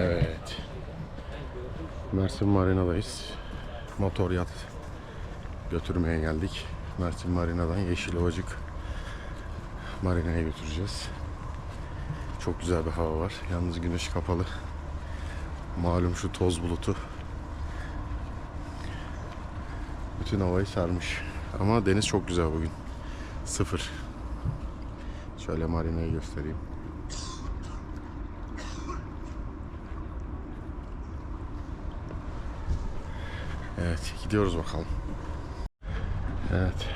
Evet. Mersin Marina'dayız. Motor yat götürmeye geldik. Mersin Marina'dan Yeşilovacık Marina'ya götüreceğiz. Çok güzel bir hava var. Yalnız güneş kapalı. Malum şu toz bulutu. Bütün havayı sarmış. Ama deniz çok güzel bugün. Sıfır. Şöyle marinayı göstereyim. Evet, gidiyoruz bakalım. Evet.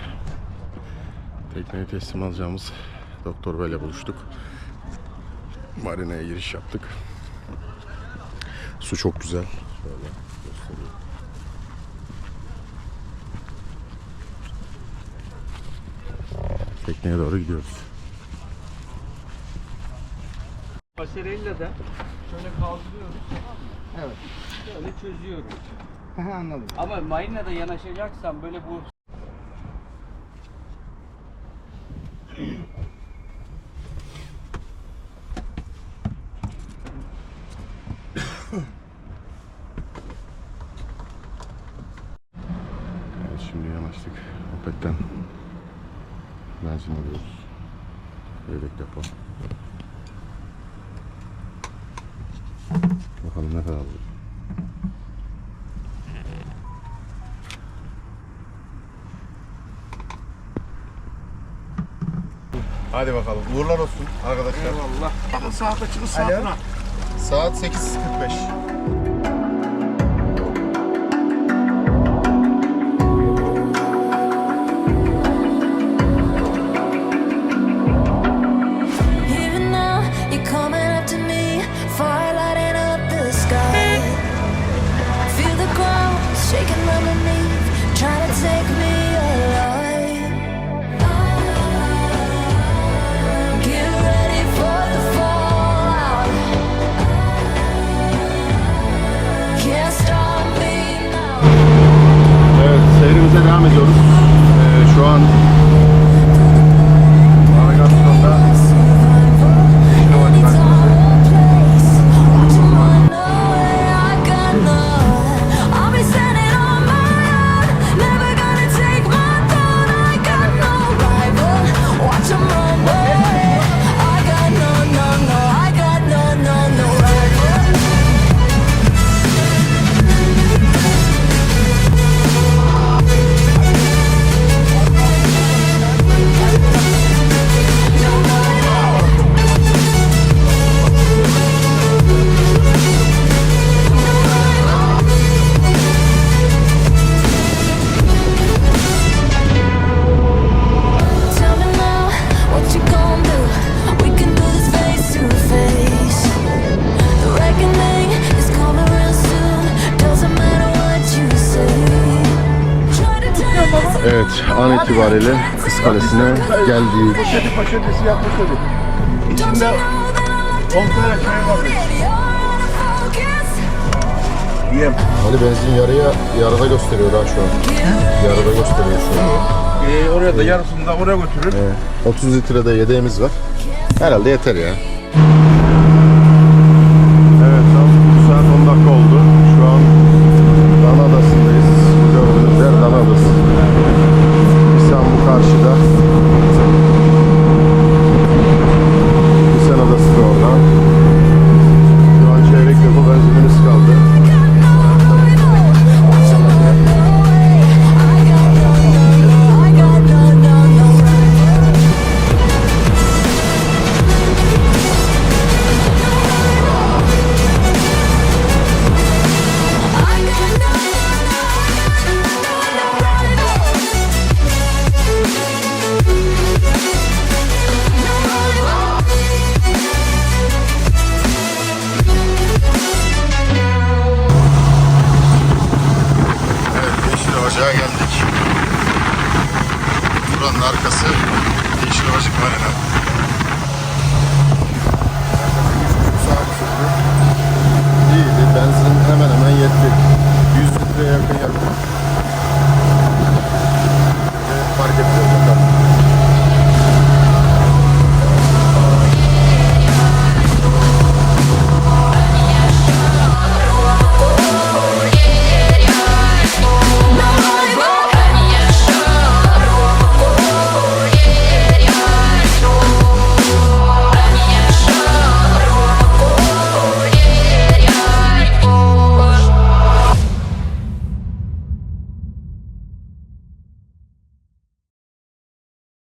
Tekneyi teslim alacağımız Doktor Bey'le buluştuk. Marina'ya giriş yaptık. Su çok güzel. Şöyle göstereyim. Tekneye doğru gidiyoruz. Pasarella da şöyle kaldırıyoruz tamam mı? Evet. Böyle çözüyoruz. Anladım. Ama marinada yanaşacaksan böyle bu Evet şimdi yanaştık. Opet'ten benzin alıyoruz. Yedek depo. Bakalım ne kadar alıyor. Hadi bakalım. Uğurlar olsun arkadaşlar. Eyvallah. Bakın saat açılı Alo. Saat 8.45. an itibariyle Kız Kalesi'ne geldik. Poşeti poşeti siyah poşeti. İçinde 10 tane şey var. Yem. Ali benzin yarıya yarıda gösteriyor ha şu an. Yarıda gösteriyor şu an. Ee, oraya da yarısını da oraya götürür. Evet, 30 litrede yedeğimiz var. Herhalde yeter ya. Yeşilovacık'a geldik. Buranın arkası Yeşilovacık Marina.